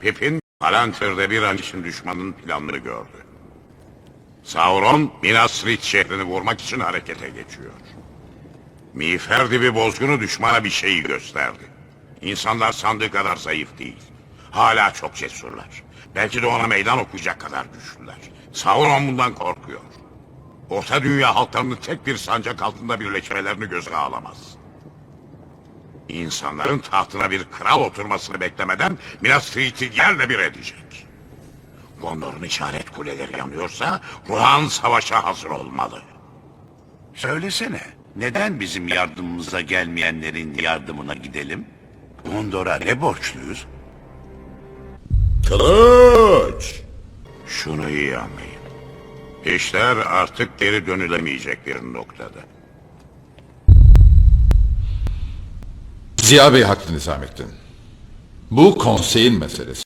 Pippin, Palantir'de bir an için düşmanın planını gördü. Sauron, Minas Tirith şehrini vurmak için harekete geçiyor. Miğfer bir bozgunu düşmana bir şeyi gösterdi. İnsanlar sandığı kadar zayıf değil. Hala çok cesurlar. Belki de ona meydan okuyacak kadar güçlüler. Sauron bundan korkuyor. Orta Dünya halklarının tek bir sancak altında birleşmelerini göze alamaz. İnsanların tahtına bir kral oturmasını beklemeden Minas Tirith'i yerle bir edecek. Gondor'un işaret kuleleri yanıyorsa Ruhan savaşa hazır olmalı. Söylesene, neden bizim yardımımıza gelmeyenlerin yardımına gidelim? Gondor'a ne borçluyuz? Kılıç! Şunu iyi anlayın. İşler artık geri dönülemeyecek bir noktada. Ziya Bey haklı Nizamettin. Bu konseyin meselesi.